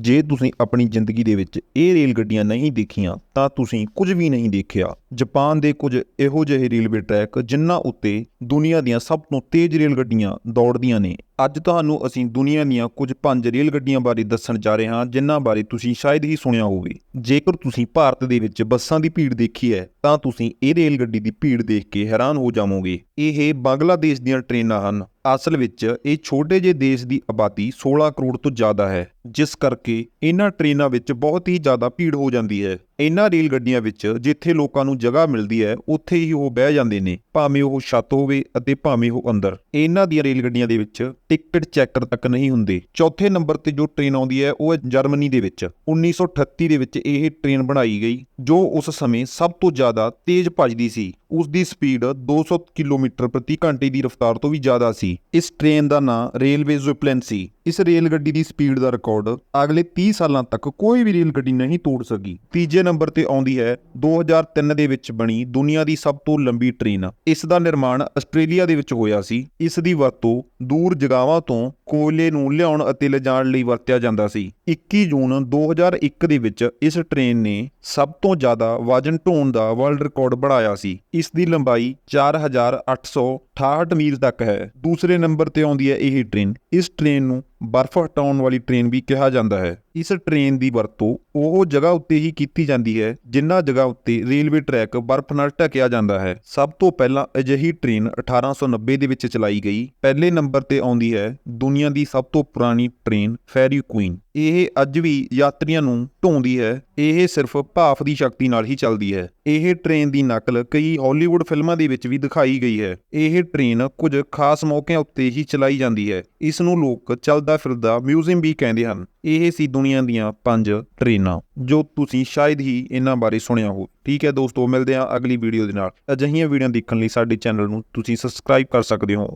ਜੇ ਤੁਸੀਂ ਆਪਣੀ ਜ਼ਿੰਦਗੀ ਦੇ ਵਿੱਚ ਇਹ ਰੇਲ ਗੱਡੀਆਂ ਨਹੀਂ ਦੇਖੀਆਂ, ਤਾਂ ਤੁਸੀਂ ਕੁਝ ਵੀ ਨਹੀਂ ਦੇਖਿਆ। ਜਾਪਾਨ ਦੇ ਕੁਝ ਇਹੋ ਜਿਹੇ ਰੇਲਵੇ ਟਰੈਕ ਜਿਨ੍ਹਾਂ ਉੱਤੇ ਦੁਨੀਆ ਦੀਆਂ ਸਭ ਤੋਂ ਤੇਜ਼ ਰੇਲ ਗੱਡੀਆਂ ਦੌੜਦੀਆਂ ਨੇ। ਅੱਜ ਤੁਹਾਨੂੰ ਅਸੀਂ ਦੁਨੀਆ ਦੀਆਂ ਕੁਝ ਪੰਜ ਰੇਲ ਗੱਡੀਆਂ ਬਾਰੇ ਦੱਸਣ ਜਾ ਰਹੇ ਹਾਂ, ਜਿਨ੍ਹਾਂ ਬਾਰੇ ਤੁਸੀਂ ਸ਼ਾਇਦ ਹੀ ਸੁਣਿਆ ਹੋਵੇ। ਜੇਕਰ ਤੁਸੀਂ ਭਾਰਤ ਦੇ ਵਿੱਚ ਬੱਸਾਂ ਦੀ ਭੀੜ ਦੇਖੀ ਹੈ, ਤਾਂ ਤੁਸੀਂ ਇਹ ਰੇਲ ਗੱਡੀ ਦੀ ਭੀੜ ਦੇਖ ਕੇ ਹੈਰਾਨ ਹੋ ਜਾਵੋਗੇ। ਇਹ ਬੰਗਲਾਦੇਸ਼ ਦੀਆਂ ਟ੍ਰੇਨਾਂ ਹਨ। ਅਸਲ ਵਿੱਚ ਇਹ ਛੋਟੇ ਜਿਹੇ ਦੇਸ਼ ਦੀ ਆਬਾਦੀ 16 ਕਰੋੜ ਤੋਂ ਜ਼ਿਆਦਾ ਹੈ, ਜਿਸ ਕਰਕੇ ਇਹਨਾਂ ਟ੍ਰੇਨਾਂ ਵਿੱਚ ਬਹੁਤ ਹੀ ਜ਼ਿਆਦਾ ਭੀੜ ਹੋ ਜਾਂਦੀ ਹੈ। ਇਹਨਾਂ ਰੇਲ ਗੱਡੀਆਂ ਵਿੱਚ ਜਿੱਥੇ ਲੋਕਾਂ ਨੂੰ ਜਗ੍ਹਾ ਮਿਲਦੀ ਹੈ, ਉੱਥੇ ਹੀ ਉਹ ਬਹਿ ਜਾਂਦੇ ਨੇ, ਭਾਵੇਂ ਉਹ ਛੱਤ ਹੋਵੇ ਅਤੇ ਭਾਵੇਂ ਉਹ ਅੰਦਰ। ਇਹਨਾਂ ਦੀਆਂ ਰੇਲ ਗੱਡੀਆਂ ਦੇ ਵਿੱਚ ਟਿਕਟ ਚੈਕਰ ਤੱਕ ਨਹੀਂ ਹੁੰਦੇ। ਚੌਥੇ ਨੰਬਰ ਤੇ ਜੋ ਟ੍ਰੇਨ ਆਉਂਦੀ ਹੈ, ਉਹ ਹੈ ਜਰਮਨੀ ਦੇ ਵਿੱਚ। 1938 ਦੇ ਵਿੱਚ ਇਹ ਟ੍ਰੇਨ ਬਣਾਈ ਗਈ, ਜੋ ਉਸ ਸਮੇਂ ਸਭ ਤੋਂ ਜ਼ਿਆਦਾ ਤੇਜ਼ ਭੱਜਦੀ ਸੀ। ਉਸ ਦੀ ਸਪੀਡ 200 ਕਿਲੋਮੀਟਰ ਪ੍ਰਤੀ ਘੰਟੇ ਦੀ ਰਫ਼ਤਾਰ ਤੋਂ ਵੀ ਜ਼ਿਆਦਾ ਸੀ। ਇਸ ਟ੍ਰੇਨ ਦਾ ਨਾਂ ਰੇਲਵੇ ਜ਼ੁਪਲਨ ਸੀ। ਇਸ ਰੇਲ ਗੱਡੀ ਦੀ ਸਪੀਡ ਦਾ ਰਿਕਾਰਡ ਅਗਲੇ 30 ਸਾਲਾਂ ਤੱਕ ਕੋਈ ਵੀ ਰੇਲ ਗੱਡੀ ਨਹੀਂ ਤੋੜ ਸਕੀ। ਤੀਜੇ ਨੰਬਰ ਤੇ ਆਉਂਦੀ ਹੈ 2003 ਦੇ ਵਿੱਚ ਬਣੀ ਦੁਨੀਆ ਦੀ ਸਭ ਤੋਂ ਲੰਬੀ ਟ੍ਰੇਨ ਇਸ ਦਾ ਨਿਰਮਾਣ ਆਸਟ੍ਰੇਲੀਆ ਦੇ ਵਿੱਚ ਹੋਇਆ ਸੀ। ਇਸ ਦੀ ਵਰਤੋਂ ਦੂਰ ਜਗਾਵਾਂ ਤੋਂ ਕੋਇਲੇ ਨੂੰ ਲਿਆਉਣ ਅਤੇ ਲਿਜਾਣ ਲਈ ਵਰਤਿਆ ਜਾਂਦਾ ਸੀ। 21 ਜੂਨ 2001 ਦੇ ਵਿੱਚ ਇਸ ਟ੍ਰੇਨ ਨੇ ਸਭ ਤੋਂ ਜ਼ਿਆਦਾ ਵਜਨ ਢੋਣ ਦਾ ਵਰਲਡ ਰਿਕਾਰਡ ਬਣਾਇਆ ਸੀ। ਇਸ ਦੀ ਲੰਬਾਈ 4868 ਮੀਲ ਤੱਕ ਹੈ। ਦੂਸਰੇ ਨੰਬਰ ਤੇ ਆਉਂਦੀ ਹੈ ਇਹ ਟ੍ਰੇਨ। ਇਸ ਟ੍ਰੇਨ ਨੂੰ ਬਰਫ਼ ਹਟਾਉਣ ਵਾਲੀ ਟ੍ਰੇਨ ਵੀ ਕਿਹਾ ਜਾਂਦਾ ਹੈ। ਇਸ ਟ੍ਰੇਨ ਦੀ ਵਰਤੋਂ ਉਹ ਜਗ੍ਹਾ ਉੱਤੇ ਹੀ ਕੀਤੀ ਜਾਂਦੀ ਹੈ ਜਿਨ੍ਹਾਂ ਜਗ੍ਹਾ ਉੱਤੇ ਰੇਲਵੇ ਟਰੈਕ ਬਰਫ਼ ਨਾਲ ਢਕਿਆ ਜਾਂਦਾ ਹੈ। ਸਭ ਤੋਂ ਪਹਿਲਾਂ ਅਜਿਹੀ ਟ੍ਰੇਨ 1890 ਦੇ ਵਿੱਚ ਚਲਾਈ ਗਈ। ਪਹਿਲੇ ਨੰਬਰ ਤੇ ਆਉਂਦੀ ਹੈ ਦੁਨੀਆ ਦੀ ਸਭ ਤੋਂ ਪੁਰਾਣੀ ਟ੍ਰੇਨ ਫੈਰੀ ਕੁਈਨ ਇਹ ਅੱਜ ਵੀ ਯਾਤਰੀਆਂ ਨੂੰ ਢੋਂਦੀ ਹੈ। ਇਹ ਸਿਰਫ ਭਾਫ਼ ਦੀ ਸ਼ਕਤੀ ਨਾਲ ਹੀ ਚੱਲਦੀ ਹੈ। ਇਹ ਟ੍ਰੇਨ ਦੀ ਨਕਲ ਕਈ ਹਾਲੀਵੁੱਡ ਫਿਲਮਾਂ ਦੇ ਵਿੱਚ ਵੀ ਦਿਖਾਈ ਗਈ ਹੈ। ਇਹ ਟ੍ਰੇਨ ਕੁਝ ਖਾਸ ਮੌਕਿਆਂ ਉੱਤੇ ਹੀ ਚਲਾਈ ਜਾਂਦੀ ਹੈ। ਇਸ ਨੂੰ ਲੋਕ ਚੱਲਦਾ ਫਿਰਦਾ ਮਿਊਜ਼ੀਅਮ ਵੀ ਕਹਿੰਦੇ ਹਨ। ਇਹ ਸੀ ਦੁਨੀਆ ਦੀਆਂ ਪੰਜ ਟ੍ਰੇਨਾਂ, ਜੋ ਤੁਸੀਂ ਸ਼ਾਇਦ ਹੀ ਇਹਨਾਂ ਬਾਰੇ ਸੁਣਿਆ ਹੋ ਠੀਕ ਹੈ ਦੋਸਤੋ, ਮਿਲਦੇ ਹਾਂ ਅਗਲੀ ਵੀਡੀਓ ਦੇ ਨਾਲ। ਅਜਿਹੀਆਂ ਵੀਡੀਓ ਦੇਖਣ ਲਈ ਸਾਡੇ ਚੈਨਲ ਨੂੰ ਤੁਸੀਂ ਸਬਸਕ੍ਰਾਈਬ ਕਰ ਸਕਦੇ ਹੋ।